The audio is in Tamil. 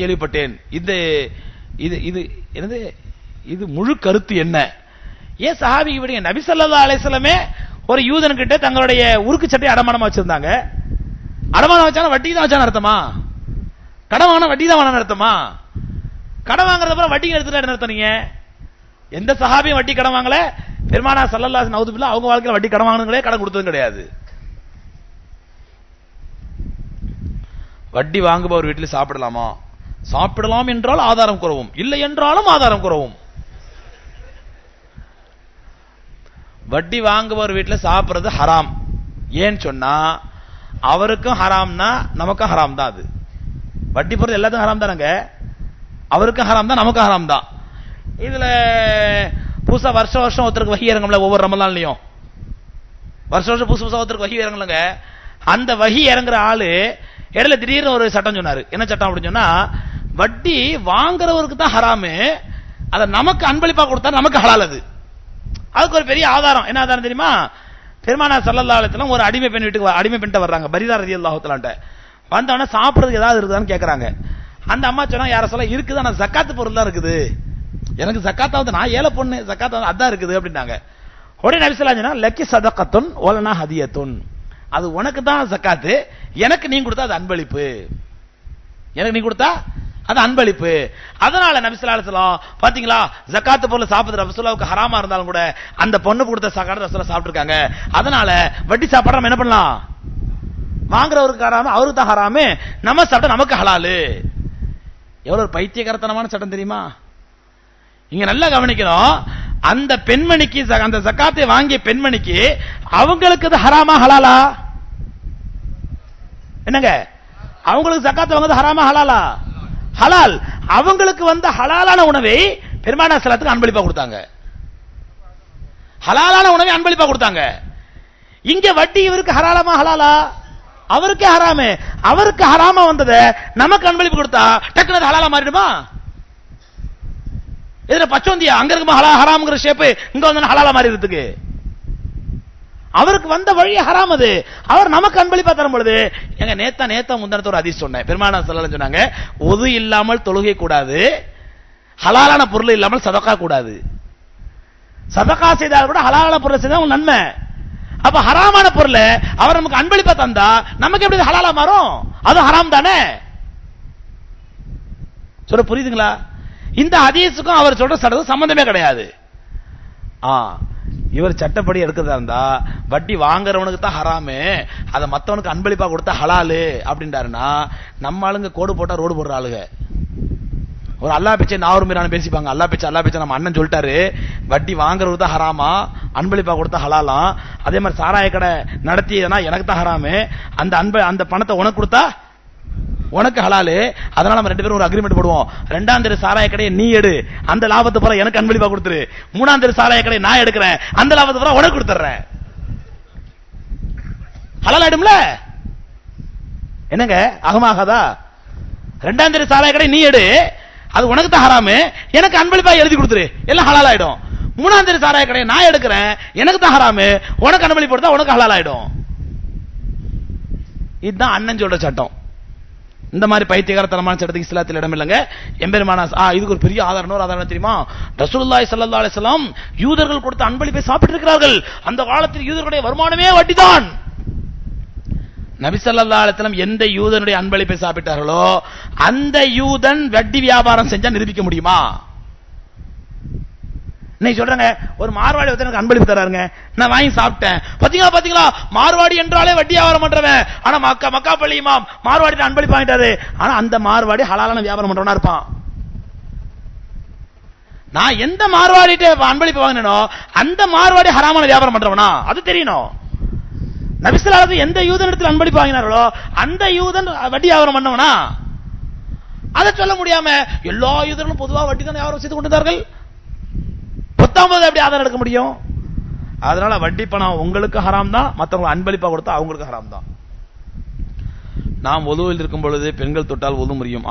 கேள்விப்பட்டேன். இது இது இது என்னது? இது முழு கருத்து என்ன? ஏன் சஹாபி விடுங்க நபிசல்லா ஸல்லல்லாஹு ஒரு யூதன் கிட்ட தங்களுடைய உருக்கு சட்டை அடமானமா வச்சிருந்தாங்க? அடமானம் வச்சாலும் வட்டி தான் வச்சான அர்த்தமா? கடன் வாங்கினா வட்டி தான் வாங்கின அர்த்தமா? கடன் வாங்குறது அப்புறம் வட்டி எடுத்துட்டு என்ன அர்த்தம் நீங்க? எந்த சஹாபியும் வட்டி கடன் வாங்கல. பெருமானா சல்லல்லாஹு நவுதுபில்லா அவங்க வாழ்க்கையில் வட்டி கடன் வாங்கினது கடன் கொடுத்ததும் கிடையாது. வட்டி வாங்குபவர் வீட்டில் சாப்பிடலாமா? சாப்பிடலாம் என்றால் ஆதாரம் குறவும். இல்லை என்றாலும் ஆதாரம் குறவும். வட்டி வாங்குபவர் வீட்டில் சாப்பிடுறது ஹராம். ஏன்னு சொன்னா அவருக்கும் ஹராம்னா நமக்கும் ஹராம் தான் அது. வட்டி போறது எல்லாத்துக்கும் ஹராம் தானங்க அவருக்கும் ஹராம் தான் நமக்கும் ஹராம் தான் இதுல புதுசா வருஷம் வருஷம் ஒருத்தருக்கு வகி இறங்கும்ல ஒவ்வொரு ரமலான்லயும். வருஷம் வருஷம் புதுசு புதுசா ஒருத்தருக்கு வகி இறங்கலங்க. அந்த வகி இறங்குற ஆளு இடையில திடீர்னு ஒரு சட்டம் சொன்னாரு. என்ன சட்டம் அப்படின்னு சொன்னா வட்டி வாங்குறவருக்கு தான் ஹராமு. அதை நமக்கு அன்பளிப்பா கொடுத்தா நமக்கு ஹலால் அது. அதுக்கு ஒரு பெரிய ஆதாரம். என்ன ஆதாரம் தெரியுமா? பெருமானா சல்லல்லா ஒரு அடிமை பெண் வீட்டுக்கு அடிமை பெண்கிட்ட வர்றாங்க. பரிதார ரதி அல்லாஹுத்தலான்ட்ட வந்தவொடனே சாப்பிட்றதுக்கு ஏதாவது இருக்குதான்னு கேட்குறாங்க அந்த அம்மா சொன்னா யார சொல்ல இருக்குது? ஆனால் சக்காத்து பொருள் தான் இருக்குது. எனக்கு சக்காத்தாவது நான் ஏழை பொண்ணு ஜக்காத்தாவது அதான் இருக்குது அப்படின்னாங்க. உடனே நபிசலாஞ்சினா லக்கி சதக்கத்துன் ஓலனா ஹதியத்துன். அது உனக்கு தான் சக்காத்து எனக்கு நீ கொடுத்தா அது அன்பளிப்பு. எனக்கு நீ கொடுத்தா அது அன்பளிப்பு. அதனால நபிசுல்லா அலிஸ்லாம் பாத்தீங்களா ஜக்காத்து பொருள் சாப்பிடுற ரசூலாவுக்கு ஹராமா இருந்தாலும் கூட அந்த பொண்ணு கொடுத்த சகாட ரசூலா சாப்பிட்டுருக்காங்க. அதனால வட்டி சாப்பாடு நம்ம என்ன பண்ணலாம்? வாங்குறவருக்கு ஹராம அவருக்கு தான் ஹராமு. நம்ம சாப்பிட்டா நமக்கு ஹலாலு. எவ்வளவு ஒரு பைத்தியகரத்தனமான சட்டம் தெரியுமா? இங்க நல்லா கவனிக்கணும். அந்த பெண்மணிக்கு அந்த ஜக்காத்தை வாங்கிய பெண்மணிக்கு அவங்களுக்கு அது ஹராமா ஹலாலா? என்னங்க? அவங்களுக்கு ஜக்காத் வாங்குறது ஹராமா ஹலாலா? ஹலால். அவங்களுக்கு வந்த ஹலாலான உணவை பெருமானா சலத்துக்கு அன்பளிப்பா கொடுத்தாங்க. ஹலாலான உணவை அன்பளிப்பா கொடுத்தாங்க. இங்க வட்டி இவருக்கு ஹலாலமா ஹலாலா? அவருக்கு ஹராமு. அவருக்கு ஹராமா வந்ததை நமக்கு அன்பளிப்பு கொடுத்தா டக்குனு ஹலாலா மாறிடுமா? இதுல பச்சோந்தியா? அங்க இருக்குமா ஹலா ஹராம்ங்கிற ஷேப்பு இங்க வந்தா ஹலாலா மாறிடுறதுக்கு. அவருக்கு வந்த வழி ஹராம் அது. அவர் நமக்கு அன்பளிப்பா தரும் பொழுது எங்க நேத்தா நேத்தா முந்தனத்து ஒரு அதிர்ஷ்டம் சொன்னேன் பெருமானா சொல்லலாம் சொன்னாங்க ஒது இல்லாமல் தொழுகை கூடாது ஹலாலான பொருள் இல்லாமல் சதக்கா கூடாது. சதக்கா செய்தால் கூட ஹலாலான பொருள் செய்தால் நன்மை. அப்ப ஹராமான பொருளை அவர் நமக்கு அன்பளிப்பா தந்தா நமக்கு எப்படி ஹலாலா மாறும்? அது ஹராம் தானே? சொல்ல புரியுதுங்களா? இந்த ஹதீஸுக்கும் அவர் சொல்ற சட்டத்துக்கும் சம்பந்தமே கிடையாது. ஆ இவர் சட்டப்படி எடுக்கிறதா இருந்தா வட்டி வாங்குறவனுக்கு தான் ஹராமு. அதை மற்றவனுக்கு அன்பளிப்பா கொடுத்தா ஹலாலு அப்படின்றாருன்னா நம்ம ஆளுங்க கோடு போட்டா ரோடு போடுற ஆளுங்க. ஒரு அல்லா பிச்சை நாவூர் மீரான பேசிப்பாங்க. அல்லா பிச்சை அல்லா பிச்சை நம்ம அண்ணன் சொல்லிட்டாரு. வட்டி வாங்குறது தான் ஹராமா அன்பளிப்பா கொடுத்தா ஹலாலாம் அதே மாதிரி சாராய கடை நடத்தியதுன்னா எனக்கு தான் ஹராமு. அந்த அன்ப அந்த பணத்தை உனக்கு கொடுத்தா உனக்கு ஹலாலு அதனால நம்ம ரெண்டு பேரும் ஒரு அக்ரிமெண்ட் போடுவோம். ரெண்டாம் தேதி சாராய கடையை நீ எடு அந்த லாபத்தை போல எனக்கு அன்பளிப்பா கொடுத்துரு. மூணாம் தேதி சாராய கடையை நான் எடுக்கிறேன் அந்த லாபத்தை போல உனக்கு கொடுத்துறேன் ஹலால் ஆயிடும்ல? என்னங்க? அகமாகாதா? ரெண்டாம் தேதி சாராய கடை நீ எடு அது உனக்கு தான் ஹராமு எனக்கு அன்பளிப்பா எழுதி கொடுத்துரு. எல்லாம் ஹலால் ஆயிடும். மூணாம் தேதி சாராய கடையை நான் எடுக்கிறேன் எனக்கு தான் ஹராமு உனக்கு அன்பளிப்பு கொடுத்தா உனக்கு ஹலால் ஆயிடும். இதுதான் அண்ணன் சொல்ற சட்டம். இந்த மாதிரி பைத்தியகாரத்தனமான சட்டத்துக்கு இஸ்லாத்தில் இடம் இல்லைங்க. எம்பெருமானா ஆ இதுக்கு ஒரு பெரிய ஆதாரம் ஒரு ஆதாரம் தெரியுமா? ரசூல்லாய் சல்லா அலிஸ்லாம் யூதர்கள் கொடுத்த அன்பளிப்பை சாப்பிட்டு இருக்கிறார்கள். அந்த காலத்தில் யூதர்களுடைய வருமானமே வட்டிதான். நபி ஸல்லல்லாஹு எந்த யூதனுடைய அன்பளிப்பை சாப்பிட்டார்களோ அந்த யூதன் வட்டி வியாபாரம் செஞ்சா நிரூபிக்க முடியுமா? இன்னைக்கு சொல்றாங்க ஒரு மார்வாடி வந்து எனக்கு அன்பளிப்பு தராருங்க. நான் வாங்கி சாப்பிட்டேன். பாத்தீங்களா பாத்தீங்களா? மார்வாடி என்றாலே வட்டி வியாபாரம் பண்றவன். ஆனா மக்கா மக்கா பள்ளி இமாம் மார்வாடி அன்பளிப்பு வாங்கிட்டாரு. ஆனா அந்த மார்வாடி ஹலாலான வியாபாரம் பண்றவனா இருப்பான். நான் எந்த மார்வாடிட்ட அன்பளிப்பு வாங்கினோ அந்த மார்வாடி ஹராமான வியாபாரம் பண்றவனா? அது தெரியணும். நபிசலாவது எந்த யூதன் அன்பளிப்பு வாங்கினார்களோ அந்த யூதன் வட்டி வியாபாரம் பண்ணவனா? அதை சொல்ல முடியாம எல்லா யூதர்களும் பொதுவாக வட்டி தான் வியாபாரம் செய்து கொண்டிருந்தார்கள். பத்தொன்பது எப்படி ஆதாரம் எடுக்க முடியும்? அதனால வட்டி பணம் உங்களுக்கு ஹராம் தான் மற்றவங்க அன்பளிப்பா கொடுத்தா அவங்களுக்கு ஹராம் தான். நாம் ஒதுவில் இருக்கும் பொழுது பெண்கள் தொட்டால் ஒது முடியும்